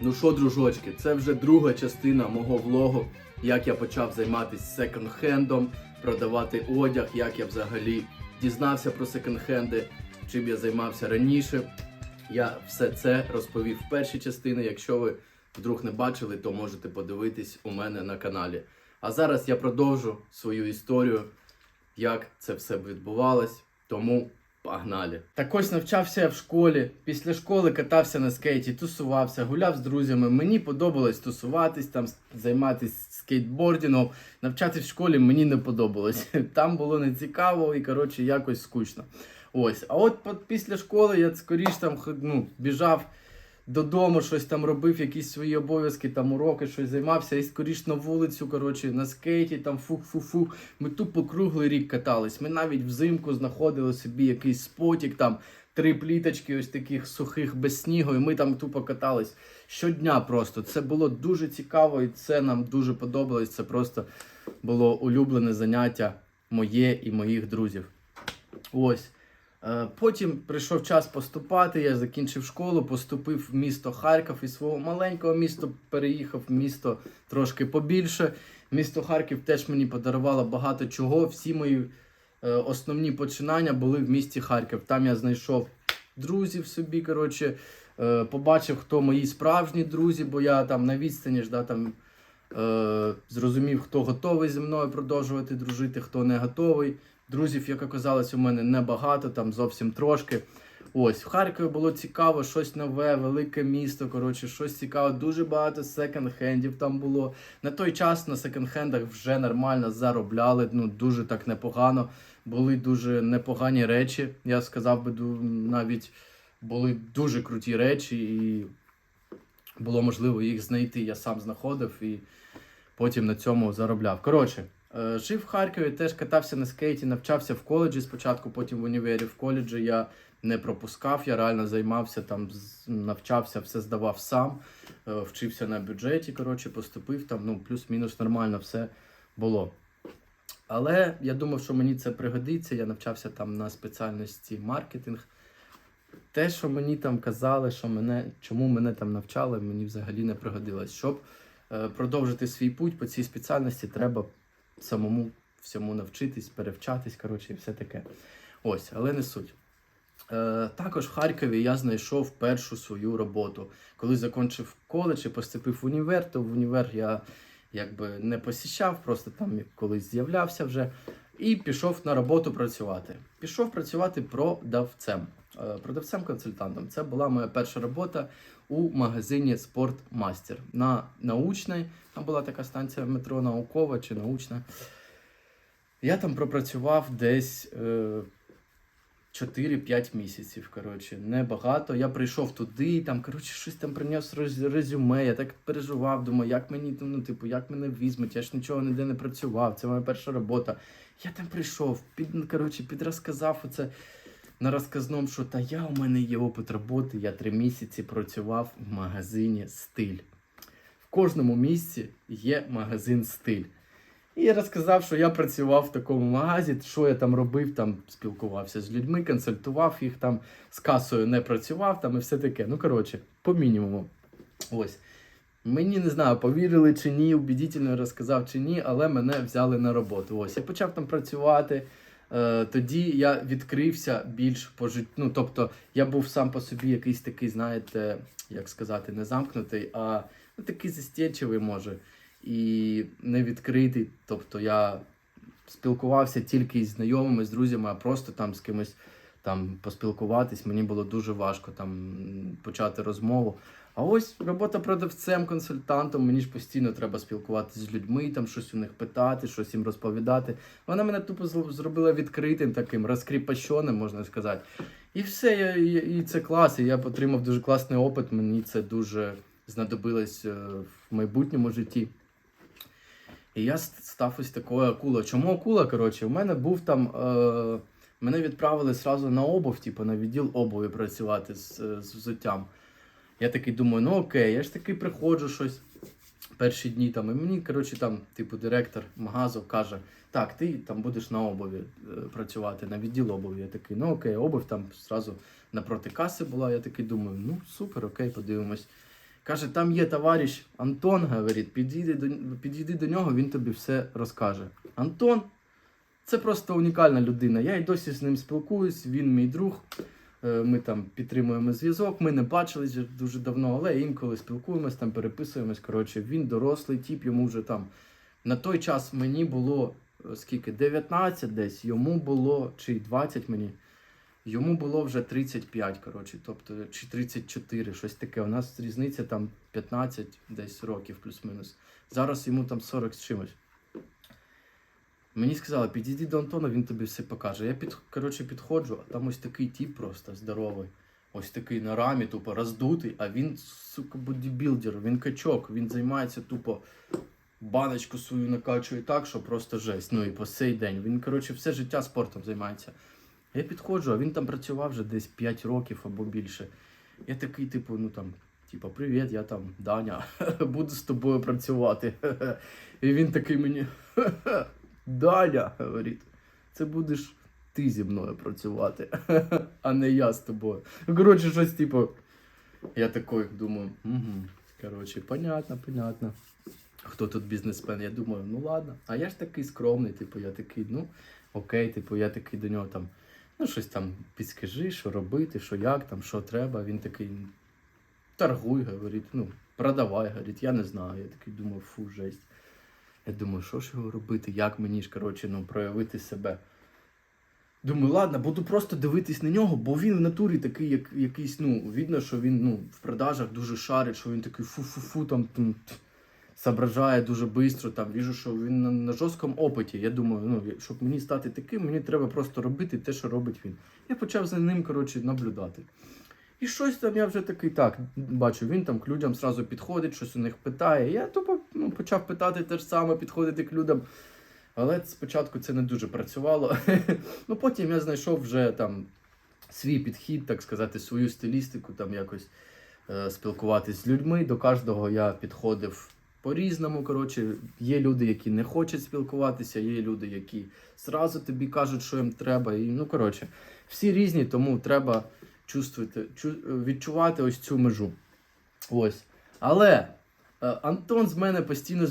Ну що, дружочки, це вже друга частина мого влогу, як я почав займатися секонд-хендом, продавати одяг, як я взагалі дізнався про секонд-хенди, чим я займався раніше. Я все це розповів в першій частині. Якщо ви вдруг не бачили, то можете подивитись у мене на каналі. А зараз я продовжу свою історію, як це все відбувалось. Тому погнали. Так ось навчався я в школі. Після школи катався на скейті, тусувався, гуляв з друзями. Мені подобалось тусуватись, там займатися скейтбордінгом. Навчатись в школі мені не подобалось. Там було нецікаво і коротше якось скучно. Ось, а от після школи я скоріш там ну, біжав додому, щось там робив, якісь свої обов'язки, там уроки, щось займався, і скоріш на вулицю, коротше, на скейті, там фу-фу-фу. Ми тупо круглий рік катались. Ми навіть взимку знаходили собі якийсь спотік, там три пліточки, ось таких сухих без снігу, і ми там тупо катались щодня просто. Це було дуже цікаво, і це нам дуже подобалось. Це просто було улюблене заняття моє і моїх друзів. Ось. Е, Потім прийшов час поступати. Я закінчив школу, поступив в місто Харків із свого маленького міста переїхав в місто трошки побільше. Місто Харків теж мені подарувало багато чого. Всі мої е, основні починання були в місті Харків. Там я знайшов друзів собі. Коротше, е, побачив, хто мої справжні друзі, бо я там на відстані ж, да, там, зрозумів, хто готовий зі мною продовжувати дружити, хто не готовий. Друзів, як оказалось, у мене небагато, там зовсім трошки. Ось, в Харкові було цікаво, щось нове, велике місто. Коротше, щось цікаве, дуже багато секонд-хендів там було. На той час на секонд-хендах вже нормально заробляли, ну дуже так непогано. Були дуже непогані речі. Я сказав би, навіть були дуже круті речі, і було можливо їх знайти. Я сам знаходив і потім на цьому заробляв. Коротше, жив в Харкові, теж катався на скейті, навчався в коледжі спочатку, потім в універі. В коледжі я не пропускав, я реально займався там, навчався, все здавав сам, е, вчився на бюджеті. Коротше, поступив там, ну, плюс-мінус нормально все було. Але я думав, що мені це пригодиться. Я навчався там на спеціальності маркетинг. Те, що мені там казали, що мене, чому мене там навчали, мені взагалі не пригодилось. Щоб е, продовжити свій путь по цій спеціальності, треба самому всьому навчитись, перевчатись, коротше, і все таке. Ось, але не суть. Е, також в Харкові я знайшов першу свою роботу. Коли закінчив коледж і поступив в універ, то в універ я якби не посіщав, просто там колись з'являвся вже. І пішов на роботу працювати. Пішов працювати продавцем, е, продавцем-консультантом. Це була моя перша робота у магазині Спортмастер на научній. Там була така станція метро наукова чи научна. Я там пропрацював десь е, 4-5 місяців. Коротше, небагато. Я прийшов туди, там, коротше, щось там приніс резюме. Я так переживав, думаю, як мені ну, типу, як мене візьмуть, я ж нічого ніде не працював. Це моя перша робота. Я там прийшов, під, ну, коротше, підрозказав оце на розказному, що та я у мене є опит роботи. Я три місяці працював в магазині стиль. В кожному місці є магазин стиль. І я розказав, що я працював в такому магазі, що я там робив, там спілкувався з людьми, консультував їх там, з касою не працював там і все таке. Ну, коротше, по мінімуму. Ось. Мені не знаю, повірили чи ні, убедительно розказав чи ні, але мене взяли на роботу. Ось я почав там працювати. Е, тоді я відкрився більш по життю. Ну, тобто я був сам по собі якийсь такий, знаєте, як сказати, не замкнутий, а ну, такий застєчивий, може, і не відкритий. Тобто я спілкувався тільки із знайомими, з друзями, а просто там з кимось там поспілкуватись. Мені було дуже важко там почати розмову. А ось робота продавцем, консультантом, мені ж постійно треба спілкуватися з людьми, там щось у них питати, щось їм розповідати. Вона мене тупо зробила відкритим таким, розкріпощеним, можна сказати. І все, я, і це клас. І я отримав дуже класний опит. Мені це дуже знадобилось е, в майбутньому житті. І я став ось такою акулою. Чому акула? Коротше, у мене був там. Е, мене відправили сразу на обув, типу на відділ обуві працювати з, е, з взуттям. Я такий думаю, ну окей, я ж таки приходжу щось перші дні там. І мені, коротше, там, типу, директор магазу каже: так, ти там будеш на обуві е, працювати, на відділ обуві. Я такий, ну окей, обув там зразу напроти каси була. Я такий думаю, ну супер, окей, подивимось. Каже, там є товариш Антон, говорить, підійди до, підійди до нього, він тобі все розкаже. Антон це просто унікальна людина. Я й досі з ним спілкуюсь, він мій друг. Е, Ми там підтримуємо зв'язок. Ми не бачились дуже давно, але інколи спілкуємось, там переписуємось. Коротше, він дорослий тіп, йому вже там на той час мені було е, скільки? 19 десь, йому було чи 20 мені. Йому було вже 35, коротше, тобто чи 34, щось таке. У нас різниця там 15 десь років плюс-мінус. Зараз йому там 40 з чимось. Мені сказали, підійди до Антона, він тобі все покаже. Я під, коротше, підходжу, а там ось такий тіп просто здоровий. Ось такий на рамі, тупо роздутий, а він, сука, бодібілдер, він качок, він займається тупо баночку свою накачує так, що просто жесть. Ну і по сей день. Він, коротше, все життя спортом займається. Я підходжу, а він там працював вже десь 5 років або більше. Я такий, типу, ну там, типу, привіт, я там Даня, буду з тобою працювати. І він такий мені, Даня, говорить, це будеш ти зі мною працювати, а не я з тобою. Коротше, щось, типу, я такий думаю, угу, коротше, понятно, понятно. Хто тут бізнесмен? Я думаю, ну ладно. А я ж такий скромний, типу, я такий, ну окей, типу, я такий до нього там, ну щось там підскажи, що робити, що як там, що треба. Він такий, торгуй, говорить, ну, продавай, говорить, я не знаю. Я такий думаю, фу, жесть. Я думаю, що ж його робити, як мені ж, коротше, ну, проявити себе. Думаю, ладно, буду просто дивитись на нього, бо він в натурі такий, як якийсь, ну, видно, що він ну, в продажах дуже шарить, що він такий фу-фу-фу, там, соображає дуже швидко, там, віжу, що він на, на жорсткому опиті. Я думаю, ну, щоб мені стати таким, мені треба просто робити те, що робить він. Я почав за ним, коротше, наблюдати. І щось там я вже такий так бачу, він там к людям зразу підходить, щось у них питає. Я тупо ну, почав питати те ж саме, підходити к людям. Але спочатку це не дуже працювало. ну потім я знайшов вже там свій підхід, так сказати, свою стилістику, там якось е, спілкуватись з людьми. До кожного я підходив по-різному. Коротше, є люди, які не хочуть спілкуватися, є люди, які зразу тобі кажуть, що їм треба. І, ну, коротше, всі різні, тому треба чувствувати, відчувати ось цю межу. Ось. Але е, Антон з мене постійно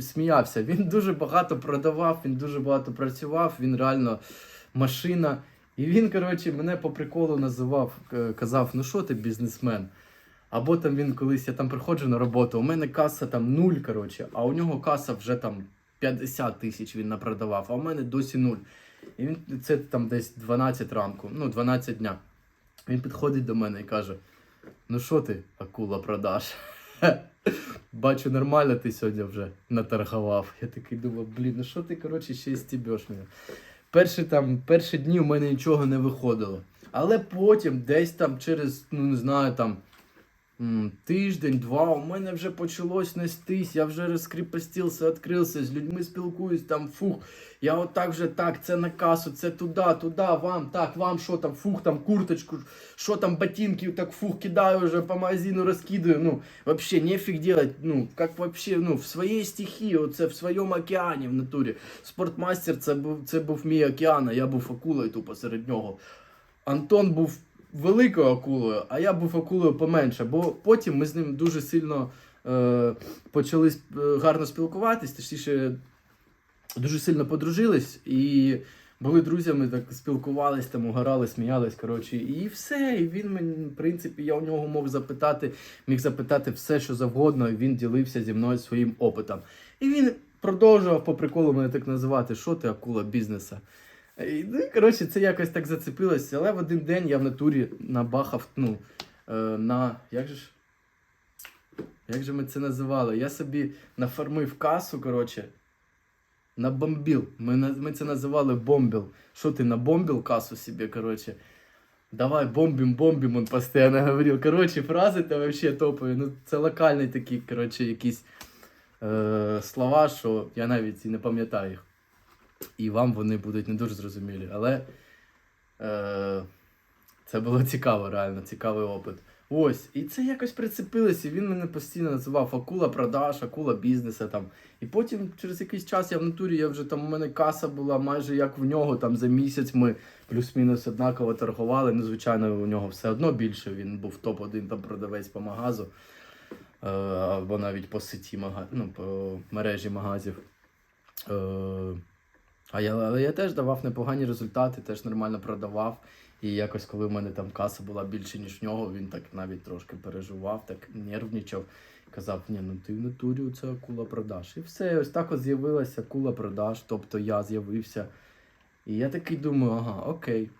сміявся. Він дуже багато продавав, він дуже багато працював, він реально машина. І він, коротше, мене по приколу називав, е, казав, ну що ти бізнесмен? Або там він колись я там приходжу на роботу, у мене каса там нуль, коротше, а у нього каса вже там 50 тисяч він напродавав, а у мене досі нуль. І він це там десь 12 ранку, ну 12 дня. Він підходить до мене і каже: Ну що ти, акула, продаш? Бачу, нормально ти сьогодні вже наторгував. Я такий думав, блін, ну що ти, коротше, ще й стібеш мене. Перші, там, перші дні у мене нічого не виходило. Але потім, десь там через, ну не знаю, там тиждень-два, у мене вже почалось нестись, я вже розкріпостився, відкрився, з людьми спілкуюсь, там фух, я отак вже так, це на касу, це туди, туди, вам, так, вам що там, фух, там курточку, що там ботинки, так фух, кидаю вже по магазину, розкидаю, ну, вообще нефиг делать, ну, как вообще, ну, в своїй стихії, оце в своєму океані в натурі. Спортмастер це був, це був мій океан, а я був акулою тупо серед нього. Антон був великою акулою, а я був акулою поменше, бо потім ми з ним дуже сильно е, почали е, гарно спілкуватись, точніше, дуже сильно подружились і були друзями, так спілкувались, там, угорали, сміялись, коротше, і все. І він мені, в принципі, я у нього мог запитати, міг запитати все, що завгодно, і він ділився зі мною своїм опитом. І він продовжував по приколу мене так називати, що ти акула бізнеса. І, ну, і, коротше, це якось так зацепилося, але в один день я в натурі набахав, ну, е, на. Як же ж? Як же ми це називали? Я собі нафармив касу, коротше, набомбив. Ми, ми це називали бомбіл. Що ти набомбив касу собі, коротше? Давай бомбим, бомбим, он постоянно говорил. Короче, фрази то вообще топові. Ну, це локальні такі, коротше, якісь е, слова, що я навіть і не пам'ятаю їх. І вам вони будуть не дуже зрозумілі. Але е, це було цікаво, реально, цікавий опит. Ось, і це якось прицепилось, і він мене постійно називав акула продаж, акула бізнесу там. І потім через якийсь час я в натурі, я вже там у мене каса була майже як в нього. Там за місяць ми плюс-мінус однаково торгували. Ну, звичайно, у нього все одно більше. Він був топ-1 там продавець по магазу. е, або навіть по сеті ну, по мережі магазів. А я, але я теж давав непогані результати, теж нормально продавав. І якось, коли в мене там каса була більше, ніж в нього, він так навіть трошки переживав, так нервничав. Казав, ні, ну ти в натурі це акула продаж. І все, ось так от з'явилася акула продаж, тобто я з'явився. І я такий думаю, ага, окей.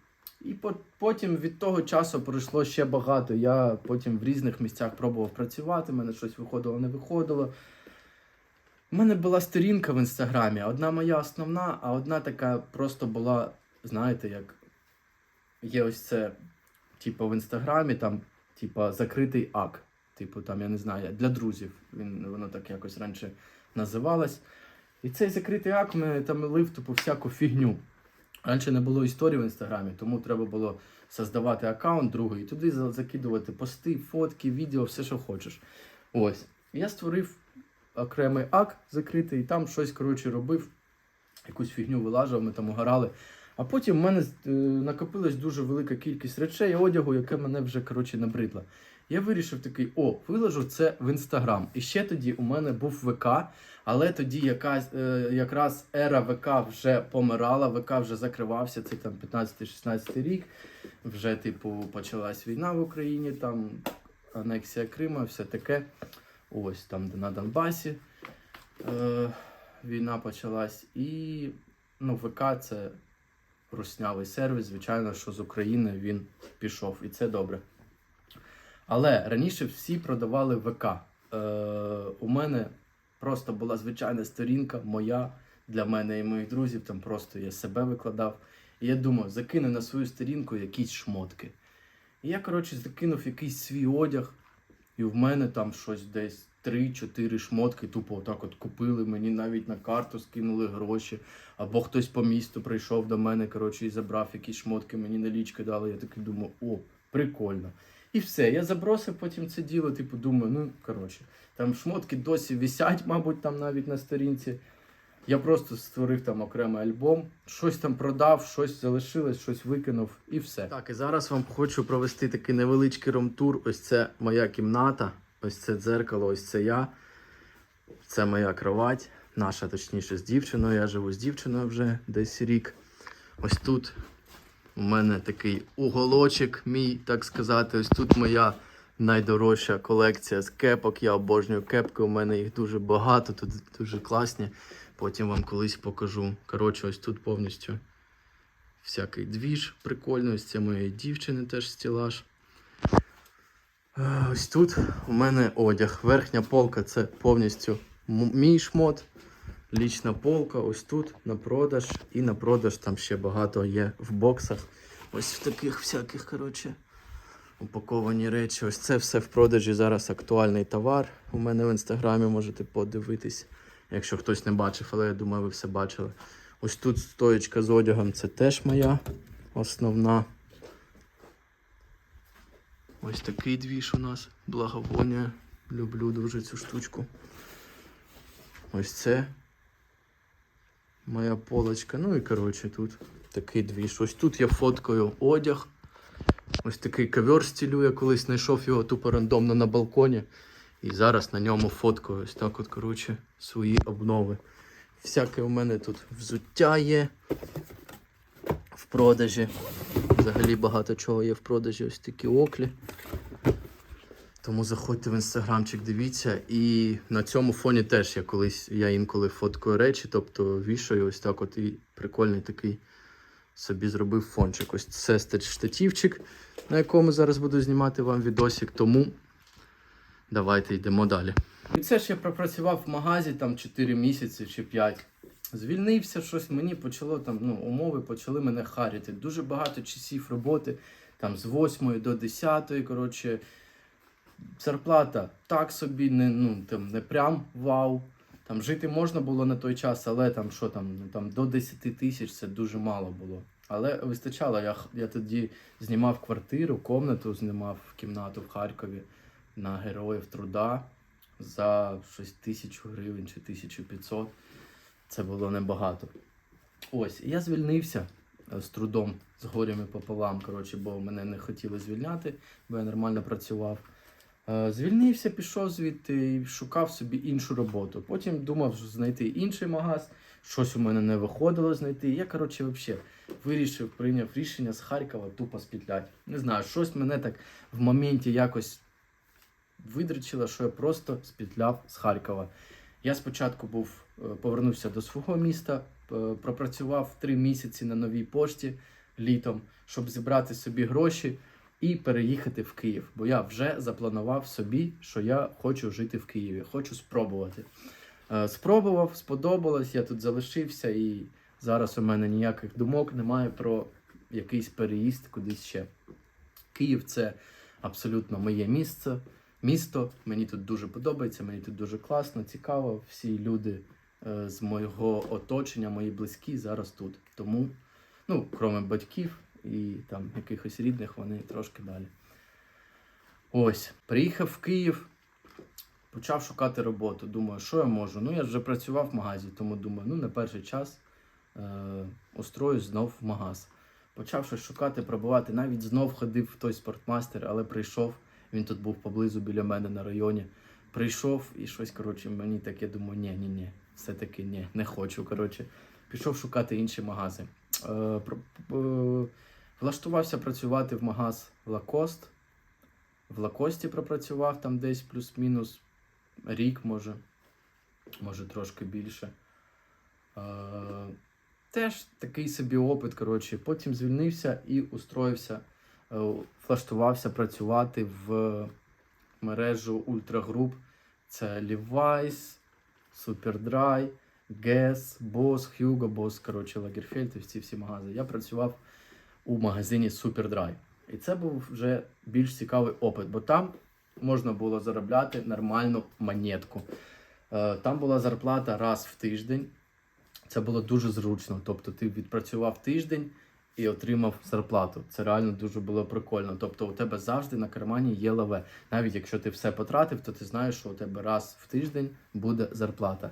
І по- потім від того часу пройшло ще багато. Я потім в різних місцях пробував працювати, в мене щось виходило, не виходило. У мене була сторінка в інстаграмі, одна моя основна, а одна така просто була, знаєте, як є ось це, типу, в інстаграмі, там, типу, закритий ак. Типу, там, я не знаю, для друзів. Він, воно так якось раніше називалось. І цей закритий ак мене там лив типу, всяку фігню. Раніше не було історії в інстаграмі, тому треба було создавати аккаунт другий і туди закидувати пости, фотки, відео, все, що хочеш. Ось. Я створив окремий ак закритий, і там щось коротше робив, якусь фігню вилажав, ми там угорали. А потім в мене е, накопилась дуже велика кількість речей, одягу, яке мене вже коротше набридло. Я вирішив такий: о, виложу це в інстаграм. І ще тоді у мене був ВК, але тоді якась, е, якраз ера ВК вже помирала, ВК вже закривався, це там 15-16 рік. Вже, типу, почалась війна в Україні, там анексія Крима, все таке. Ось там, де на Донбасі е, війна почалась. І ну, ВК це руснявий сервіс, звичайно, що з України він пішов, і це добре. Але раніше всі продавали ВК. Е, у мене просто була звичайна сторінка моя для мене і моїх друзів. Там просто я себе викладав. І я думав, закину на свою сторінку якісь шмотки. І я, коротше, закинув якийсь свій одяг, і в мене там щось десь 3-4 шмотки, тупо отак от купили. Мені навіть на карту скинули гроші. Або хтось по місту прийшов до мене, коротше, і забрав якісь шмотки, мені налічки дали. Я такий думаю, о, прикольно. І все, я забросив потім це діло, типу, думаю, ну коротше, там шмотки досі висять, мабуть, там навіть на сторінці. Я просто створив там окремий альбом, щось там продав, щось залишилось, щось викинув і все. Так, і зараз вам хочу провести такий невеличкий ром-тур. Ось це моя кімната, ось це дзеркало, ось це я. Це моя кровать, наша, точніше, з дівчиною. Я живу з дівчиною вже десь рік. Ось тут у мене такий уголочок, мій, так сказати. Ось тут моя найдорожча колекція з кепок. Я обожнюю кепки. У мене їх дуже багато, тут дуже класні. Потім вам колись покажу. Коротше, ось тут повністю всякий двіж прикольний. Ось це моєї дівчини теж стілаж. Ось тут у мене одяг. Верхня полка це повністю мій шмот. Лічна полка, ось тут на продаж. І на продаж там ще багато є в боксах. Ось в таких всяких, коротше, упаковані речі. Ось це все в продажі. Зараз актуальний товар. У мене в інстаграмі можете подивитись, якщо хтось не бачив, але я думаю, ви все бачили. Ось тут стоєчка з одягом, це теж моя основна. Ось такий двіж у нас. Благовоння. Люблю дуже цю штучку. Ось це моя полочка. Ну і коротше тут такий двіж. Ось тут я фоткаю одяг. Ось такий ковер стілю, я колись знайшов його тупо рандомно на балконі. І зараз на ньому фоткаю ось так от, коротше, свої обнови. Всяке у мене тут взуття є в продажі. Взагалі багато чого є в продажі. Ось такі оклі. Тому заходьте в інстаграмчик, дивіться. І на цьому фоні теж я колись я інколи фоткаю речі, тобто вішаю ось так от і прикольний такий собі зробив фончик. Ось це штативчик, на якому зараз буду знімати вам відосик. Тому давайте йдемо далі. І це ж я пропрацював в магазі там 4 місяці чи 5. Звільнився щось, мені почало там, ну, умови почали мене харити. Дуже багато часів роботи, там з 8 до 10, коротше, зарплата так собі, не, ну, там, не прям вау. Там жити можна було на той час, але там що там, ну, там до 10 тисяч це дуже мало було. Але вистачало, я, я тоді знімав квартиру, комнату знімав кімнату в Харкові на героїв труда за щось тисячу гривень чи 1500. Це було небагато. Ось, я звільнився е, з трудом, з горями пополам, коротше, бо мене не хотіли звільняти, бо я нормально працював. Е, Звільнився, пішов звідти і шукав собі іншу роботу. Потім думав знайти інший магаз, щось у мене не виходило знайти. Я, коротше, взагалі вирішив, прийняв рішення з Харкова тупо спітлять. Не знаю, щось мене так в моменті якось видричило, що я просто спітляв з Харкова. Я спочатку був, е, повернувся до свого міста, пропрацював три місяці на новій пошті літом, щоб зібрати собі гроші і переїхати в Київ. Бо я вже запланував собі, що я хочу жити в Києві, хочу спробувати. Е, Спробував, сподобалось, я тут залишився, і зараз у мене ніяких думок немає про якийсь переїзд кудись ще. Київ це абсолютно моє місце, місто. Мені тут дуже подобається, мені тут дуже класно, цікаво. Всі люди е, з моєго оточення, мої близькі зараз тут. Тому, ну, крім батьків і там якихось рідних, вони трошки далі. Ось, приїхав в Київ, почав шукати роботу. Думаю, що я можу? Ну, я вже працював в магазі, тому думаю, ну, на перший час е, устроюсь знов в магаз. Почав щось шукати, пробувати. Навіть знов ходив в той спортмастер, але прийшов. Він тут був поблизу біля мене на районі. Прийшов і щось, коротше, мені таке думаю, ні, ні, ні, все-таки ні, не хочу. Коротше, пішов шукати інші магази. Е, е, влаштувався працювати в магаз Лакост. В Лакості пропрацював там десь плюс-мінус рік, може, може трошки більше. Е, теж такий собі опит. Коротше. Потім звільнився і устроївся, влаштувався працювати в мережу ультрагруп. Це Levi's, Superdry, Guess, Boss, Hugo Boss, коротше, Lagerfeld і всі всі магази. Я працював у магазині Superdry. І це був вже більш цікавий опит, бо там можна було заробляти нормальну монетку. Е, Там була зарплата раз в тиждень. Це було дуже зручно. Тобто ти відпрацював тиждень і отримав зарплату. Це реально дуже було прикольно. Тобто у тебе завжди на кармані є лаве. Навіть якщо ти все потратив, то ти знаєш, що у тебе раз в тиждень буде зарплата.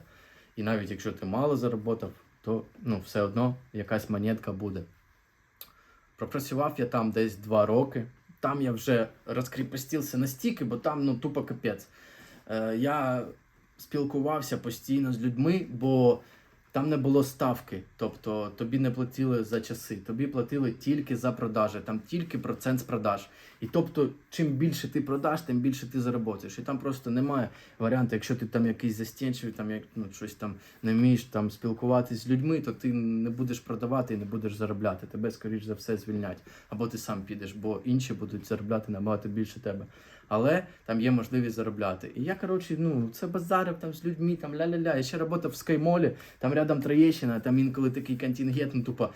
І навіть якщо ти мало заработав, то ну, все одно якась монетка буде. Пропрацював я там десь два роки. Там я вже розкріпостився настільки, бо там ну тупо капець. Е, я спілкувався постійно з людьми, бо там не було ставки. Тобто тобі не платили за часи, тобі платили тільки за продажі, там тільки процент з продаж. І тобто, чим більше ти продаш, тим більше ти заработаєш. І там просто немає варіанту, якщо ти там якийсь застінчивий, там як ну, щось там не вмієш там спілкуватись з людьми, то ти не будеш продавати і не будеш заробляти. Тебе, скоріш за все, звільнять. Або ти сам підеш, бо інші будуть заробляти набагато більше тебе. Але там є можливість заробляти. І я, коротше, ну, це базарив там з людьми, там ля-ля-ля. Я ще працював в Скаймолі, там рядом Троєщина, там інколи такий контингент, ну тупо.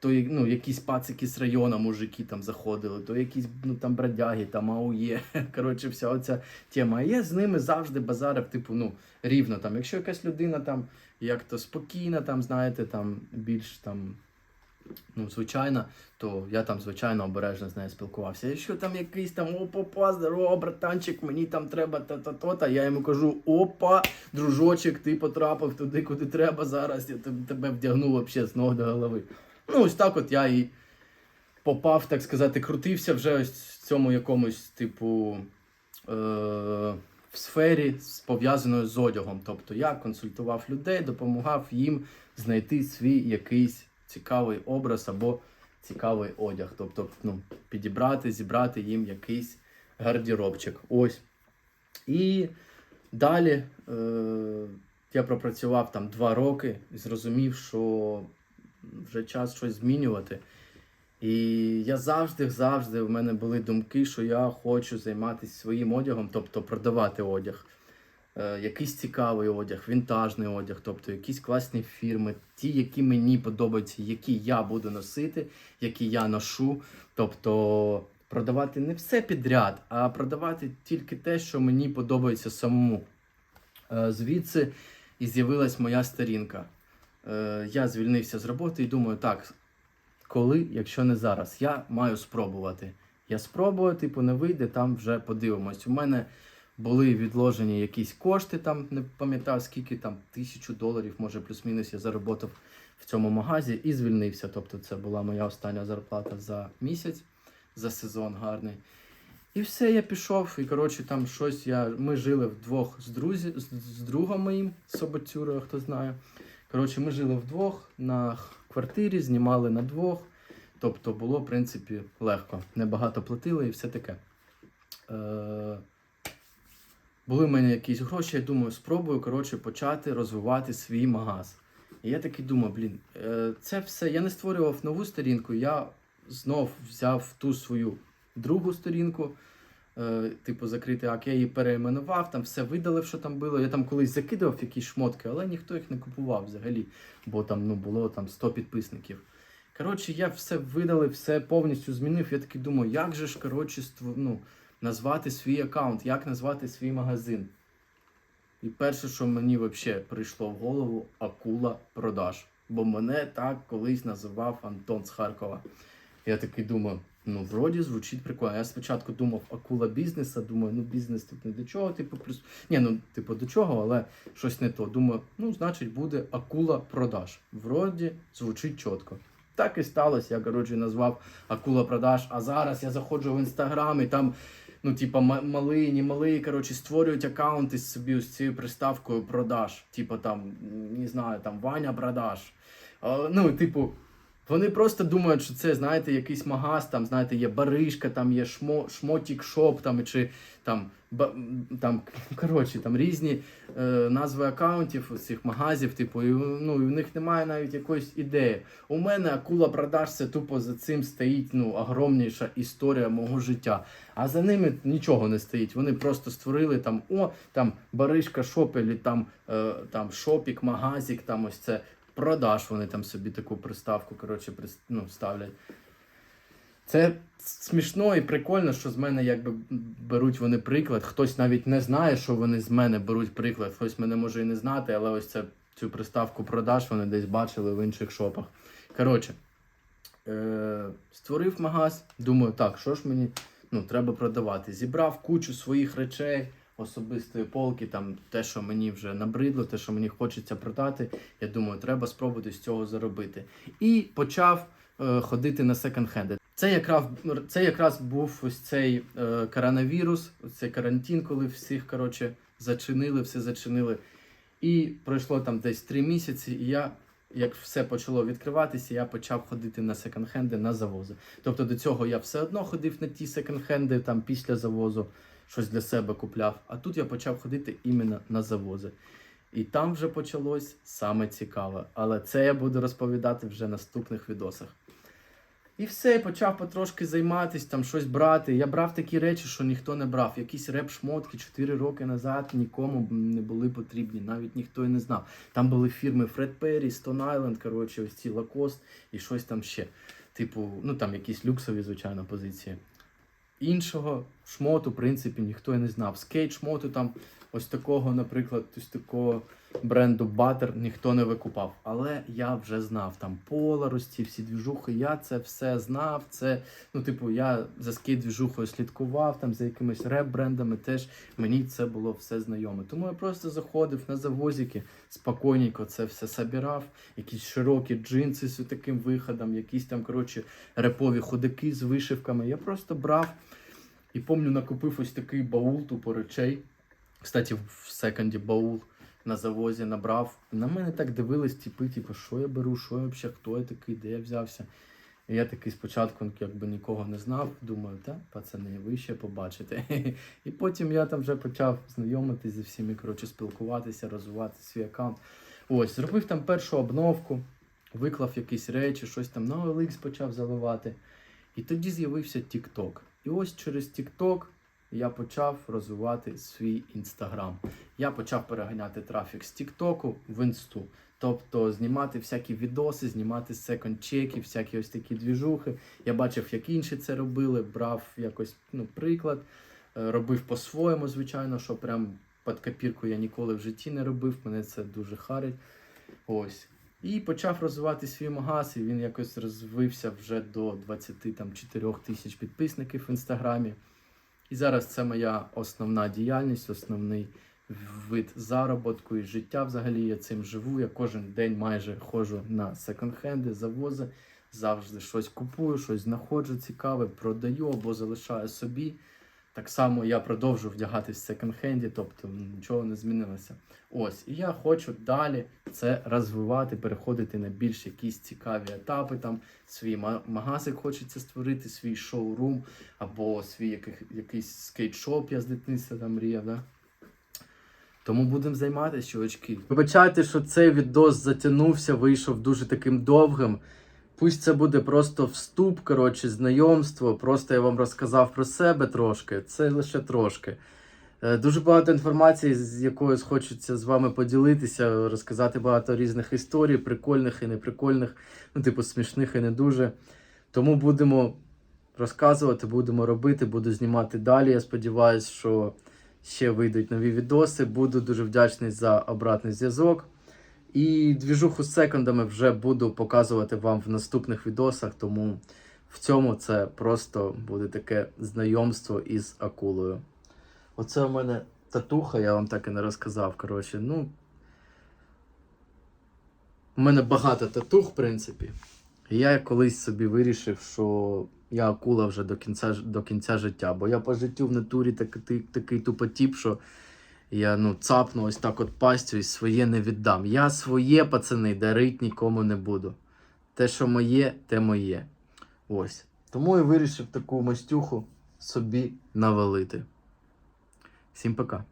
То ну, якісь пацики з району мужики там заходили, то якісь ну, там бродяги, там АУЄ. Коротше, вся оця тема. І я з ними завжди базарив, типу, ну, рівно. Там, якщо якась людина там як то спокійна, там, знаєте, там більш там. Ну, звичайно, то я там звичайно обережно з нею спілкувався. Якщо там якийсь там о, попа, здорово, братанчик, мені там треба та-та-то, та я йому кажу: опа, дружочок, ти потрапив туди, куди треба зараз. Я тебе вдягну вообще з ног до голови. Ну, ось так от я і попав, так сказати, крутився вже ось в цьому якомусь, типу, е- в сфері пов'язаною з одягом. Тобто я консультував людей, допомагав їм знайти свій якийсь цікавий образ або цікавий одяг. Тобто, ну, підібрати, зібрати їм якийсь гардеробчик. Ось. І далі е- я пропрацював там два роки і зрозумів, що вже час щось змінювати. І я завжди, завжди в мене були думки, що я хочу займатися своїм одягом, тобто продавати одяг. Е, якийсь цікавий одяг, вінтажний одяг, тобто якісь класні фірми, ті, які мені подобаються, які я буду носити, які я ношу. Тобто продавати не все підряд, а продавати тільки те, що мені подобається самому. Е, звідси і з'явилась моя сторінка. Е, я звільнився з роботи і думаю, так, коли, якщо не зараз, я маю спробувати. Я спробую, типу, не вийде, там вже подивимось. У мене були відложені якісь кошти, там не пам'ятав скільки там тисячу доларів, може плюс-мінус я заработав в цьому магазі і звільнився. Тобто це була моя остання зарплата за місяць, за сезон гарний. І все, я пішов, і коротше, там щось я. Ми жили вдвох з друзі, з, з другом моїм Собоцюрою, хто знає. Коротше, ми жили вдвох на квартирі, знімали на двох. Тобто було, в принципі, легко. Небагато платили і все таке. Е- були в мене якісь гроші, я думаю, спробую коротше, почати розвивати свій магаз. І я такий думаю, блін, е, це все. Я не створював нову сторінку, я знов взяв ту свою другу сторінку, е, типу закритий ак, я її переіменував, там все видалив, що там було. Я там колись закидував якісь шмотки, але ніхто їх не купував взагалі, бо там ну, було там 100 підписників. Коротше, я все видалив, все повністю змінив. Я такий думаю, як же ж коротше, ну, назвати свій аккаунт, як назвати свій магазин. І перше, що мені взагалі прийшло в голову, акула продаж. Бо мене так колись називав Антон з Харкова. Я такий думаю, ну вроді звучить прикольно. Я спочатку думав акула бізнеса, думаю, ну бізнес тут не до чого, типу, плюс. Ні, ну типу до чого, але щось не то. Думаю, ну, значить, буде акула продаж. Вроді звучить чітко. Так і сталося. Я коротше назвав акула продаж. А зараз я заходжу в інстаграм і там ну, типа, ма- малий, не малий, коротше, створюють аккаунти собі з цією приставкою продаж. Типа там, не знаю, там Ваня продаж. А, ну, типу, вони просто думають, що це, знаєте, якийсь магаз, там, знаєте, є баришка, там є шмо, шмотік шоп, там, чи там, ба, там, коротше, там різні назви аккаунтів цих магазів, типу, і, ну, і в них немає навіть якоїсь ідеї. У мене акула продаж це тупо за цим стоїть ну, огромніша історія мого життя. А за ними нічого не стоїть. Вони просто створили там о, там баришка шоп, або там, е, там шопік, магазик, там ось це продаж. Вони там собі таку приставку коротше, ну, ставлять. Це смішно і прикольно, що з мене якби беруть вони приклад. Хтось навіть не знає, що вони з мене беруть приклад. Хтось мене може і не знати, але ось це, цю приставку продаж вони десь бачили в інших шопах. Коротше, е- створив магаз, думаю, так, що ж мені ну, треба продавати. Зібрав кучу своїх речей, особистої полки, там те, що мені вже набридло, те, що мені хочеться продати. Я думаю, треба спробувати з цього заробити. І почав е, ходити на секонд-хенди. Це якраз, це якраз був ось цей е, коронавірус, ось цей карантин, коли всіх коротше, зачинили, все зачинили. І пройшло там десь три місяці, і я, як все почало відкриватися, я почав ходити на секонд-хенди на завози. Тобто до цього я все одно ходив на ті секонд-хенди там після завозу, щось для себе купляв. А тут я почав ходити іменно на завози. І там вже почалось саме цікаве. Але це я буду розповідати вже в наступних відосах. І все, почав потрошки займатися, там щось брати. Я брав такі речі, що ніхто не брав. Якісь реп-шмотки 4 роки назад нікому не були потрібні, навіть ніхто і не знав. Там були фірми Fred Perry, Stone Island, коротше, ось ці Lacoste і щось там ще. Типу, ну там якісь люксові, звичайно, позиції. Іншого шмоту, в принципі, ніхто і не знав. Скейт шмоту там ось такого, наприклад, ось такого бренду Butter ніхто не викупав. Але я вже знав там Polar, ці всі двіжухи, я це все знав. Це, ну, типу, я за скейт двіжухою слідкував, там за якимись реп-брендами теж мені це було все знайоме. Тому я просто заходив на завозики, спокійненько це все собирав, якісь широкі джинси з таким виходом, якісь там, коротше, репові ходики з вишивками. Я просто брав і помню, накупив ось такий баул тупо речей. Кстати, в секонді баул на завозі набрав. На мене так дивились, типи, типу, що я беру, що я взагалі, хто я такий, де я взявся. І я такий спочатку якби нікого не знав, думаю, та, пацани, ви ще побачите. І потім я там вже почав знайомитись зі всіми, коротше, спілкуватися, розвивати свій аккаунт. Ось, зробив там першу обновку, виклав якісь речі, щось там на OLX почав заливати. І тоді з'явився TikTok. І ось через TikTok я почав розвивати свій інстаграм. Я почав переганяти трафік з TikTok в інсту. Тобто знімати всякі відоси, знімати секонд-чеки, всякі ось такі двіжухи. Я бачив, як інші це робили, брав якось ну, приклад, е, робив по-своєму, звичайно, що прям під копірку я ніколи в житті не робив, мене це дуже харить. Ось. І почав розвивати свій магаз, і він якось розвився вже до 24 тисяч підписників в інстаграмі. І зараз це моя основна діяльність, основний вид заробітку і життя. Взагалі я цим живу. Я кожен день майже ходжу на секонд-хенди, завози, завжди щось купую, щось знаходжу цікаве, продаю або залишаю собі. Так само я продовжу вдягатись в секонд-хенді, тобто нічого не змінилося. Ось, і я хочу далі це розвивати, переходити на більш якісь цікаві етапи. Там свій магазик хочеться створити, свій шоурум або свій яких, якийсь скейт-шоп, я з дитинства там мріяв. Да? Тому будемо займатися, чувачки. Вибачайте, що цей відос затягнувся, вийшов дуже таким довгим. Пусть це буде просто вступ, коротше, знайомство. Просто я вам розказав про себе трошки. Це лише трошки. Е, Дуже багато інформації, з якою хочеться з вами поділитися, розказати багато різних історій, прикольних і неприкольних, ну, типу, смішних і не дуже. Тому будемо розказувати, будемо робити, буду знімати далі. Я сподіваюся, що ще вийдуть нові відоси. Буду дуже вдячний за обратний зв'язок. І двіжуху з секундами вже буду показувати вам в наступних відосах, тому в цьому це просто буде таке знайомство із акулою. Оце у мене татуха, я вам так і не розказав. Коротше, ну. У мене багато татух, в принципі. І я колись собі вирішив, що я акула вже до кінця, до кінця життя. Бо я по життю в натурі такий, такий тупотіп, що я ну, цапну ось так от пастю і своє не віддам. Я своє, пацани, дарить нікому не буду. Те, що моє, те моє. Ось. Тому і вирішив таку мастюху собі навалити. Всім пока.